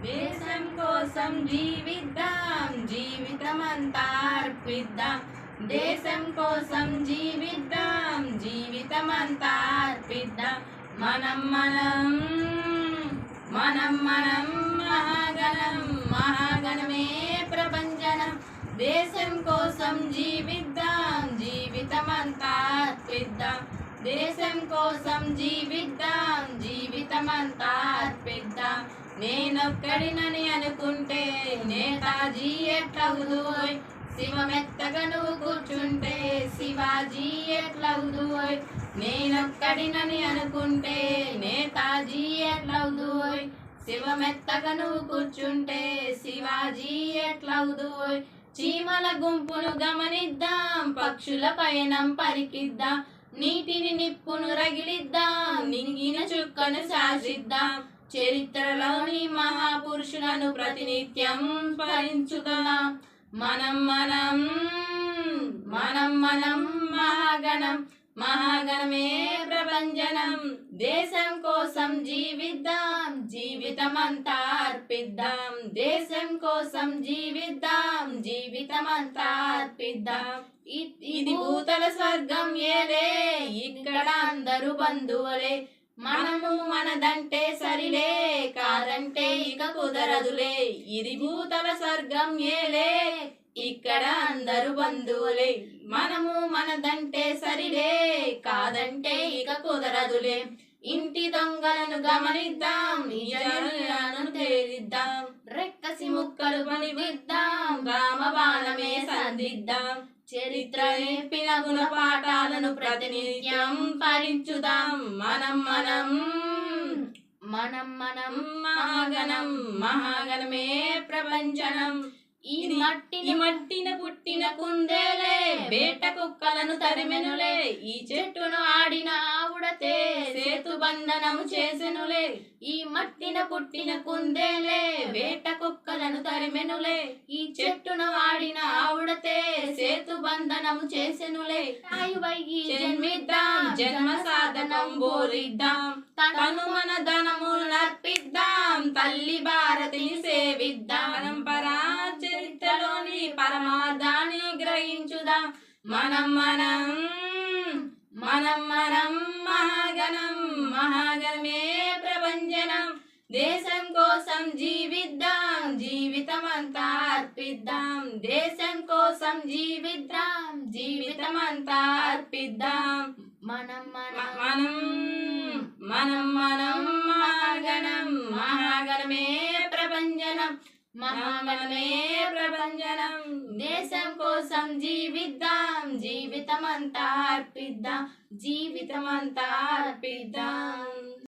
దేశం కోసం జీవిద్దాం జీవితమంతా అర్పిద్దాం దేశం కోసం జీవిద్దాం జీవితమంతా అర్పిద్దాం మనం మనం మనం మనం మహాగణం మహాగణమే ప్రభంజనం దేశం కోసం జీవిద్దాం జీవితమంతా అర్పిద్దాం దేశం కోసం జీవిద్దాం జీవితమంతా అర్పిద్దాం నేనొక్కడినని అనుకుంటే నేతాజీ ఎట్లవుదోయ్ శివమెత్తగా నువ్వు కూర్చుంటే శివాజీ ఎట్లవుదోయ్ నేనొక్కడినని అనుకుంటే నేతాజీ ఎట్లవుదోయ్ శివమెత్తగా నువ్వు కూర్చుంటే శివాజీ ఎట్లవుదోయ్ చీమల గుంపును గమనిద్దాం పక్షుల పయనం పరికిద్దాం నీటిని నిప్పును రగిలిద్దాం నింగిన చుక్కను శాసిద్దాం చరిత్రలోని మహాపురుషులను ప్రతినిత్యం స్మరించుదాం మనం మనం మనం మనం మహాగణం మహాగణమే ప్రపంచనం దేశం కోసం జీవిద్దాం జీవితమంతా అర్పిద్దాం. దేశం కోసం జీవిద్దాం జీవితమంతా అర్పిద్దాం. ఇది భూతల స్వర్గం ఏలే ఇక్కడ అందరూ బంధువులే. మనము మనదంటే సరిలే కాదంటే ఇక కుదరదులే. ఇది భూతల స్వర్గం ఏలే ఇక్కడ అందరూ బంధువులే. మనము మనదంటే సరిలే కాదంటే ఇక కుదరదులే. ఇంటి దొంగలను గమనిద్దాం తేలిద్దాం. రెక్కసి ముక్కలు పనివిద్దాం సంధిద్దాం. చరిత్ర నేర్పిన పాఠాలను ప్రతినిత్యం పఠించుదాం మనం మనం. మనం మనం. మహాగణం మహాగణమే ప్రపంచనం. ఈ మట్టిని మట్టిన పుట్టిన కుందేలే వేట కుక్కలను తరిమెనులే ఈ చెట్టును ఆడిన ఆవుడతే సేతు బంధనము చేసెనులే ఈ మట్టిన పుట్టిన కుందేలే వేట కుక్కలను తరిమెనులే ఈ చెట్టును ఆడిన ఆవుడతే సేతు బంధనము చేసెనులే. జన్మిద్దాం జన్మ సాధనం బోధిద్దాం తను మన ధనములు నర్పిద్దాం తల్లి భారతిని సేవిద్దాం. పరంపరా చరిత్రలోని పరమార్థాన్ని గ్రహించుదాం. మనం మనం మనం మనం మహాగణం మహాగణమే ప్రభంజనం. దేశం కోసం జీవిద్దాం జీవితమంతా అర్పిద్దాం. దేశం కోసం జీవిద్దాం జీవితమంతా అర్పిద్దాం. మనం మనం మనం మనం మహాగణం మహాగణమే ప్రభంజనం. మహాగణమే ప్రభంజనం. దేశం కోసం జీవిద్దాం జీవితమంతా అర్పిద్దాం జీవితమంతా అర్పిద్దాం.